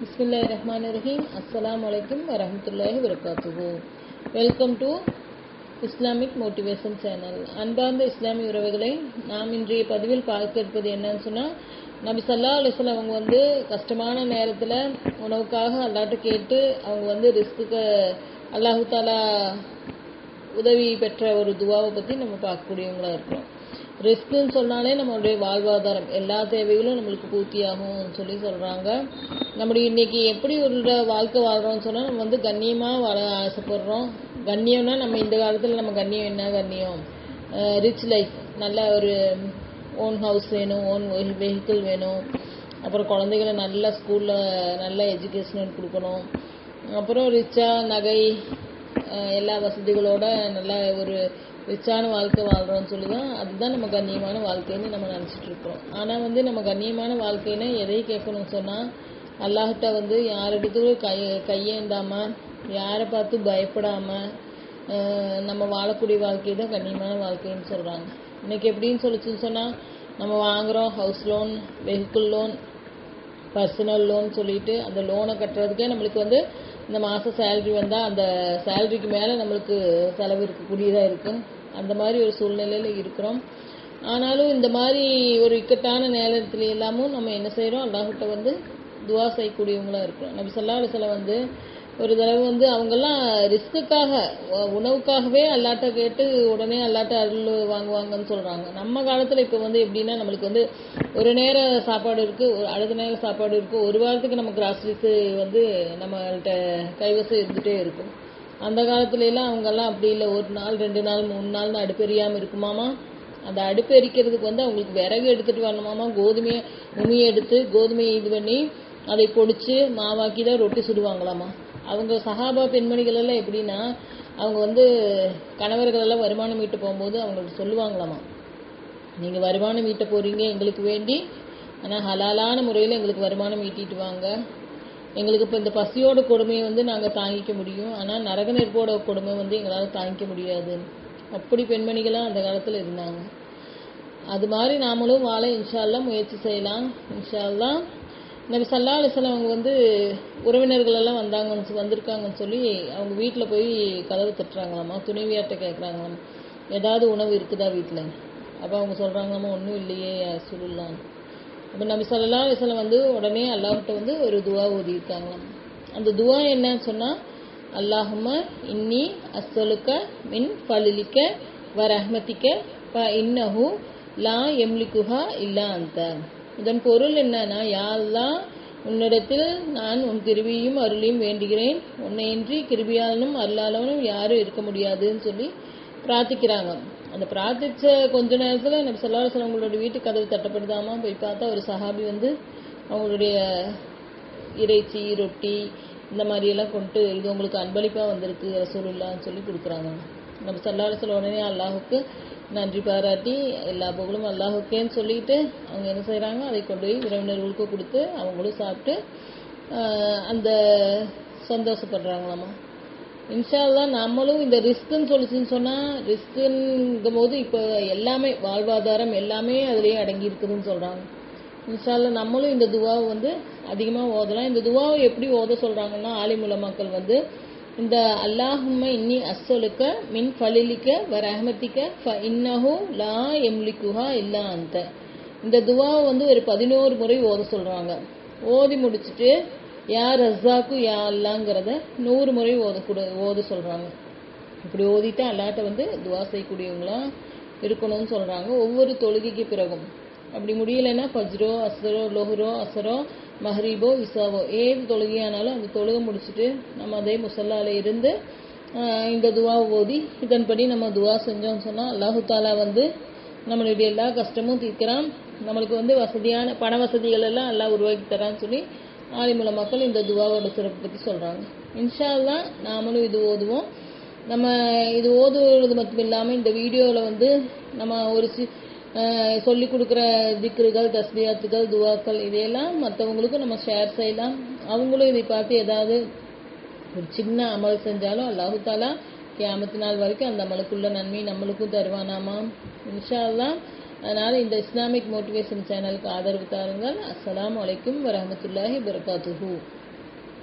பிஸ்மில்லா ரஹ்மான் ரஹீம் அஸ்ஸலாம் வலைக்கம் வரமத்துல்லாஹி வரகாத்துகு welcome to Islamic motivation channel அன்பார்ந்த இஸ்லாமிய உறவுகளை நாம் இன்றைய பதிவில் பார்க்க இருப்பது என்னன்னு சொன்னால் நபி சல்லா அலிஸ்லாம் அவங்க வந்து கஷ்டமான நேரத்தில் உணவுக்காக அல்லாட்ட கேட்டு அவங்க வந்து ரிஸ்க்கு அல்லாஹு தாலா உதவி பெற்ற ஒரு துவாவை பற்றி நம்ம பார்க்கக்கூடியவங்களா இருக்கிறோம். ரிஸ்க்குன்னு சொன்னாலே நம்மளுடைய வாழ்வாதாரம் எல்லா தேவைகளும் நம்மளுக்கு பூர்த்தியாகும் சொல்லி சொல்கிறாங்க நம்முடைய இன்னைக்கு எப்படி ஒரு வாழ்க்கை வாழ்கிறோம்னு சொன்னால் நம்ம வந்து கண்ணியமாக வாழ ஆசைப்படுறோம். கண்ணியம்னா நம்ம இந்த காலத்தில் நம்ம கண்ணியம் என்ன கண்ணியம்? ரிச் லைஃப் நல்ல ஒரு ஓன் ஹவுஸ் வேணும் ஓன் வெஹிக்கிள் வேணும். அப்புறம் குழந்தைகளை நல்ல ஸ்கூலில் நல்ல எஜுகேஷன் கொடுக்கணும். அப்புறம் ரிச்சாக நகை எல்லா வசதிகளோட நல்ல ஒரு ரிச்சான வாழ்க்கை வாழ்கிறோம்னு சொல்லி தான் அதுதான் நம்ம கண்ணியமான வாழ்க்கைன்னு நம்ம நினச்சிட்டு இருக்கோம் ஆனால் வந்து நம்ம கண்ணியமான வாழ்க்கைன்னு எதை கேட்கணும்னு சொன்னால் அல்லாஹிட்ட வந்து யாரிடத்துக்கும் கை கையேந்தாமல் யாரை பார்த்து பயப்படாமல் நம்ம வாழக்கூடிய வாழ்க்கை தான் கண்ணியமான வாழ்க்கைன்னு சொல்கிறாங்க இன்னைக்கு எப்படின்னு சொல்லிச்சுன்னு சொன்னால் நம்ம வாங்குகிறோம் house loan vehicle loan personal loan சொல்லிட்டு அந்த லோனை கட்டுறதுக்கே நம்மளுக்கு வந்து இந்த மாதம் சேல்ரி வந்தால் அந்த சேல்ரிக்கு மேலே நம்மளுக்கு செலவு இருக்கக்கூடியதாக இருக்கும். அந்த மாதிரி ஒரு சூழ்நிலையில் இருக்கிறோம். ஆனாலும் இந்த மாதிரி ஒரு இக்கட்டான நேரத்துல எல்லாமும் நம்ம என்ன செய்கிறோம் அல்லாஹிட்ட வந்து துவா செய்யக்கூடியவங்களாக இருக்கிறோம். நபி சொல்லா சில வந்து ஒரு தடவை வந்து அவங்கெல்லாம் ரிஸ்க்குக்காக உணவுக்காகவே அல்லாட்ட கேட்டு உடனே அல்லாட்ட அருள் வாங்குவாங்கன்னு சொல்கிறாங்க நம்ம காலத்தில் இப்போ வந்து எப்படின்னா நம்மளுக்கு வந்து ஒரு நேர சாப்பாடு இருக்குது ஒரு அடுத்த நேரம் சாப்பாடு இருக்குது ஒரு வாரத்துக்கு நம்ம கிராசரிஸு வந்து நம்மள்கிட்ட கைவசம் இருந்துகிட்டே இருக்கும். அந்த காலத்துல எல்லாம் அவங்கெல்லாம் அப்படி இல்லை. ஒரு நாள் ரெண்டு நாள் மூணு நாள்னு அடுப்பெரியாமல் இருக்குமாமா அந்த அடுப்பு எரிக்கிறதுக்கு வந்து அவங்களுக்கு விறகு எடுத்துகிட்டு வரணுமாமா கோதுமையை நுமியை எடுத்து கோதுமையை இது பண்ணி அதை பொடிச்சு மாவாக்கி தான் ரொட்டி சுடுவாங்களாமா. அவங்க சஹாபா பெண்மணிகள் எல்லாம் எப்படின்னா அவங்க வந்து கணவர்கள் எல்லாம் வருமானம் ஈட்ட போகும்போது அவங்களுக்கு சொல்லுவாங்களாமா. நீங்கள் வருமானம் ஈட்ட போகிறீங்க எங்களுக்கு வேண்டி. ஆனால் ஹலாலான முறையில் எங்களுக்கு வருமானம் ஈட்டிட்டு வாங்க. எங்களுக்கு இப்போ இந்த பசியோட கொடுமையை வந்து நாங்கள் தாங்கிக்க முடியும். ஆனால் நரக நெருப்போட கொடுமை வந்து எங்களால் தாங்கிக்க முடியாது. அப்படி பெண்மணிகளாக அந்த காலத்தில் இருந்தாங்க. அது மாதிரி நாமளும் வாழ இன்ஷால்லாம் முயற்சி செய்யலாம். இன்ஷால்லாம் நபி சல்லா அலிஸ்லாம் அவங்க வந்து உறவினர்களெல்லாம் வந்தாங்கன்னு வந்திருக்காங்கன்னு சொல்லி அவங்க வீட்டில் போய் கதவு தட்டுறாங்களாமா? துணைவியார்ட்ட கேட்குறாங்களாம் ஏதாவது உணவு இருக்குதா வீட்டில் அப்போ அவங்க சொல்கிறாங்களாமா ஒன்றும் இல்லையே சொல்லலாம் அப்போ நபி சொல்லலாம் அலிஸ்லாம் வந்து உடனே அல்லாஹ்கிட்ட வந்து ஒரு துவா ஓதியிருக்காங்களாம் அந்த துவா என்னன்னு சொன்னால் அல்லாஹும இன்னி அஸ்ஸலுக்க மின் பலிலிக்க வ அஹ்மதிக்க ப இன்னஹு லா எம்லிக்குஹா இல்லா அந்த. இதன் பொருள் என்னன்னா யாரெல்லாம் உன்னிடத்தில் நான் உன் கிருபியும் அருளையும் வேண்டுகிறேன். உன்னையின்றி கிருபியாலனும் அருளாளவனும் யாரும் இருக்க முடியாதுன்னு சொல்லி பிரார்த்திக்கிறாங்க. அந்த பிரார்த்திச்ச கொஞ்ச நேரத்தில் நம்ம சொல்லாத அவங்களோட வீட்டு கதவு தட்டப்படுதாமா போய் பார்த்தா ஒரு சஹாபி வந்து அவங்களுடைய இறைச்சி ரொட்டி இந்த மாதிரியெல்லாம் கொண்டு இது உங்களுக்கு அன்பளிப்பாக வந்திருக்கு ரசூலுல்லான்னு சொல்லி கொடுக்குறாங்க. நம்ம சல்லாஹ் உடனே அல்லாஹுக்கு நன்றி பாராட்டி எல்லா புகழும் அல்லாஹுக்கேன்னு சொல்லிட்டு அவங்க என்ன செய்கிறாங்க அதை கொண்டு போய் உறவினர்களுக்கு கொடுத்து அவங்களும் சாப்பிட்டு அந்த சந்தோஷப்படுறாங்களாம்மா இன்ஷால்லா நம்மளும் இந்த ரிஸ்க்குன்னு சொல்லிச்சுன்னு சொன்னால் ரிஸ்க்குங்கும் போது இப்போ எல்லாமே வாழ்வாதாரம் எல்லாமே அதுலேயே அடங்கி இருக்குதுன்னு சொல்கிறாங்க இன்ஷால்லா நம்மளும் இந்த துவாவை வந்து அதிகமாக ஓதலாம். இந்த துவாவை எப்படி ஓத சொல்கிறாங்கன்னா ஆலிமுல மக்கள் வந்து இந்த அல்லாஹும்ம இன்னி அஸ்ஸலுக்க மின் ஃபலிலிக்க வ ரஹமத்திக்க ஃப இன்னஹு லா எம்லிக்குஹா இல்லா அந்த இந்த துவாவை வந்து ஒரு பதினோரு முறை ஓத சொல்கிறாங்க ஓதி முடிச்சுட்டு யார் ரஸாக்கு யா அல்லாங்கிறத நூறு முறை ஓத கூட ஓத சொல்கிறாங்க இப்படி ஓதிட்டு அல்லாட்ட வந்து துவா செய்யக்கூடியவங்களா இருக்கணும்னு சொல்கிறாங்க ஒவ்வொரு தொழுகைக்கு பிறகும். அப்படி முடியலைன்னா ஃபஜ்ரோ அசரோ லொஹரோ அசரோ மஹரீபோ இசாவோ ஏது தொழுகையானாலும் அந்த தொழுகை முடிச்சுட்டு நம்ம அதே முசல்லால இருந்து இந்த துவா ஓதி இதன்படி நம்ம துவா செஞ்சோம்னு சொன்னால் அல்லாஹு தாலா வந்து நம்மளுடைய எல்லா கஷ்டமும் தீர்க்கிறான். நம்மளுக்கு வந்து வசதியான பண வசதிகள் எல்லாம் எல்லாம் உருவாக்கி தரான்னு சொல்லி ஆலிமுல மக்கள் இந்த துவாவோட சிறப்பு பற்றி சொல்கிறாங்க இன்ஷால்லாம் நாமளும் இது ஓதுவோம். நம்ம இது ஓதுவது மட்டும் இல்லாமல் இந்த வீடியோவில் வந்து நம்ம ஒரு சி சொல்லி கொடுக்குற திக்ருகள் தஸ்பியாத்துகள் துவாக்கள் இதையெல்லாம் மற்றவங்களுக்கும் நம்ம ஷேர் செய்யலாம். அவங்களும் இதை பார்த்து ஏதாவது ஒரு சின்ன அமல் செஞ்சாலும் அல்லாஹு தாலா கியாமத்து நாள் வரைக்கும் அந்த அமலுக்குள்ள நன்மை நம்மளுக்கும் தருவானாமாம். இன்ஷா அல்லா அதனால் இந்த இஸ்லாமிக் மோட்டிவேஷன் சேனலுக்கு ஆதரவு தாருங்கள். அஸ்ஸலாமு அலைக்கும் வரமத்துல்லாஹி வரகாத்துஹூ